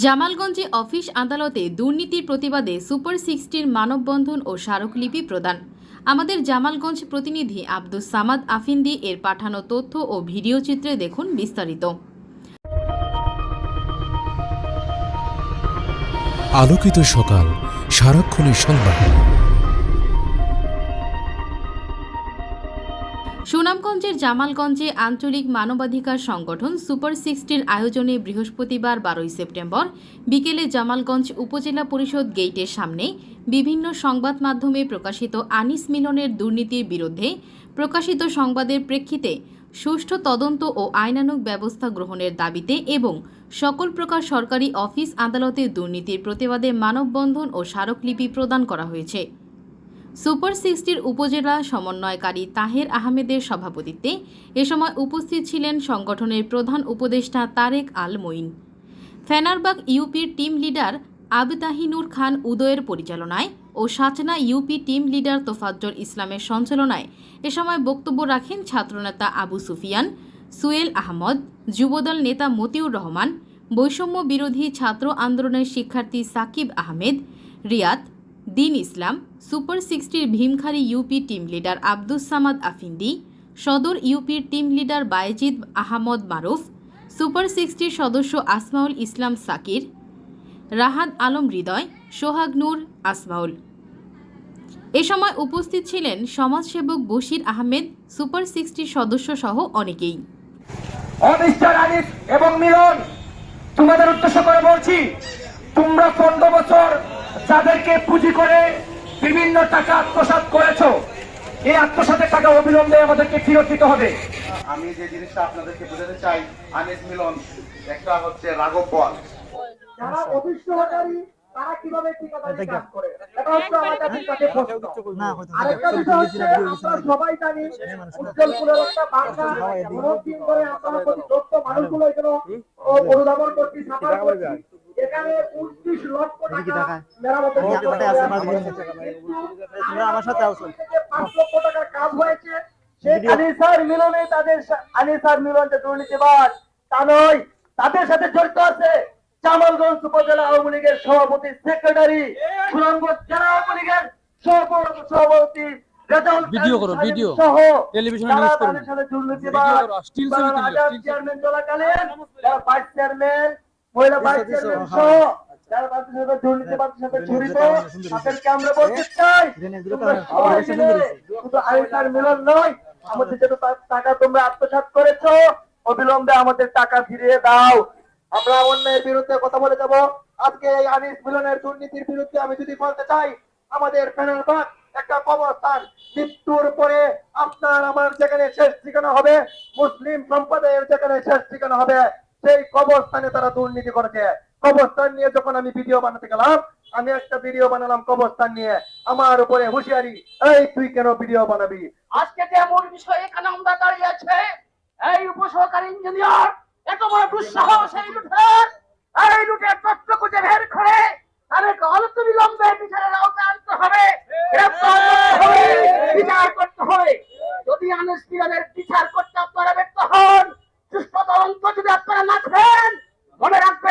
জামালগঞ্জে office আদালতে দুর্নীতির প্রতিবাদে সুপার সিক্সটির মানববন্ধন ও স্মারকলিপি প্রদান। আমাদের জামালগঞ্জ প্রতিনিধি আব্দুস সামাদ আফিন্দি এর পাঠানো তথ্য ও ভিডিও চিত্রে দেখুন বিস্তারিত। আলোকিত সকাল, সারাক্ষণের সংবাদ। সুনামগঞ্জের জামালগঞ্জে আঞ্চলিক মানবাধিকার সংগঠন সুপার সিক্সটির আয়োজনে বৃহস্পতিবার বারোই সেপ্টেম্বর বিকেলে জামালগঞ্জ উপজেলা পরিষদ গেইটের সামনে বিভিন্ন সংবাদ মাধ্যমে প্রকাশিত আনিস মিলনের দুর্নীতির বিরুদ্ধে প্রকাশিত সংবাদের প্রেক্ষিতে সুষ্ঠু তদন্ত ও আইনানুগ ব্যবস্থা গ্রহণের দাবিতে এবং সকল প্রকার সরকারি অফিস আদালতে দুর্নীতির প্রতিবাদে মানববন্ধন ও স্মারকলিপি প্রদান করা হয়েছে। সুপার সিক্সটির উপজেলা সমন্বয়কারী তাহের আহমেদের সভাপতিত্বে এ সময় উপস্থিত ছিলেন সংগঠনের প্রধান উপদেষ্টা তারেক আল মঈন। ফেনারবাগ ইউপির টিম লিডার আবতাহিনুর খান উদয়ের পরিচালনায় ও Sachna UP team leader Tofazzal ইসলামের সঞ্চালনায় এ সময় বক্তব্য রাখেন ছাত্রনেতা আবু সুফিয়ান, সুয়েল আহমদ, যুবদল নেতা মতিউর রহমান, বৈষম্য বিরোধী ছাত্র আন্দোলনের শিক্ষার্থী সাকিব আহমেদ, রিয়াদ দিন Islam, super সিক্সটির Bhimkhari UP team leader Abdus Samad Afindi, সদর ইউপির team leader Bayezid Ahmed Maruf, super সিক্সটির সদস্য আসমাউল ইসলাম সাকির, রাহাত আলম হৃদয়, সোহাগ নূর আসমাউল। এ সময় উপস্থিত ছিলেন সমাজসেবক বশির আহমেদ, সুপার সিক্সটির সদস্য সহ অনেকেই। এবং মিলন, তোমাদের উদ্দেশ্য করে বলছি, তোমরা পনেরো বছর যাদেরকে পুঁজি করে বিভিন্ন টাকা আত্মসাৎ করেছ এই আত্মসাতের টাকা অবিলম্বে আমাদেরকে ফেরত দিতে হবে। আমি যে জিনিসটা আপনাদেরকে বোঝাতে চাই আনিস মিলন একটা হচ্ছে রাঘব বল। যারা অফিস তারা কীভাবে ঠিকাদারি কাজ করে? এটা হচ্ছে আমাদের কাছে প্রশ্ন। আরেকটা বিষয় হচ্ছে আমরা সবাই জানি উজ্জ্বলপুরের একটা বাংলা অনেকদিন ধরে আমরা প্রতি মানুষগুলো এখানে অনুধাবন করছি। লক্ষ টাকা মেরামতের জন্য তোমরা আমার সাথে আছো। থেকে লক্ষ টাকার কাজ হয়েছে। সেই আনিসার মিলনে তাদের সা- আনিসার মিলন যে দুর্নীতিবাদ তা নয় তাদের সাথে জড়িত আছে জামালগঞ্জ উপজেলা আওয়ামী লীগের সভাপতি সেক্রেটারি সুনামগঞ্জ জেলা আওয়ামী লীগের সভাপতি ভিডিও করো, ভিডিও। টেলিভিশনে নিউজ করো। তাদের সাথে দুর্নীতিবাদ ভিডিও করো, স্টিল ছবি তুলো, রাজার স্টিল ছবি। চেয়ারম্যান চলাকালীন ভাইস চেয়ারম্যান মহিলা ভাইস চেয়ারম্যান সহ যারা তাদের সাথে দুর্নীতিবাদের সাথে জড়িত তাদেরকে আমরা বলতে চাই। তোমরা সবাই মিলে শুধু আইসার মিলন নয় আমাদের যত টাকা তোমরা আত্মসাৎ করেছ অবিলম্বে আমাদের টাকা ফিরিয়ে দাও। আমরা অন্যায়ের বিরুদ্ধে কথা বলে যাব। আজকে এই আনিস মিলনের দুর্নীতির বিরুদ্ধে আমি যদি বলতে চাই আমাদের ফেনারবাগ একটা কবরস্থান মৃত্যুর পরে আপনার আমার যেখানে শেষ ঠিকানা হবে মুসলিম সম্প্রদায়ের যেখানে শেষ ঠিকানা হবে সেই কবরস্থানে তারা দুর্নীতি করেছে। কবরস্থান নিয়ে যখন আমি ভিডিও বানাতে গেলাম, আমি একটা ভিডিও বানালাম কবরস্থান নিয়ে। আমার উপরে হুঁশিয়ারি, এই, তুই কেন ভিডিও বানাবি? আজকে যে মূল বিষয় এখানে আমরা দাঁড়িয়ে আছে, এই উপসহকারী ইঞ্জিনিয়ার এত বড় দুঃসাহস এই লুটের এই লুটের তথ্য খুঁজে বের করে তাদেরকে অনত বিলম্বে বিচারের আওতায় আনতে হবে। বিচার করতে হবে। যদি মিলনের বিচার করতে আপনারা ব্যর্থ হন, সুস্থ তদন্ত যদি আপনারা না করেন, মনে রাখবেন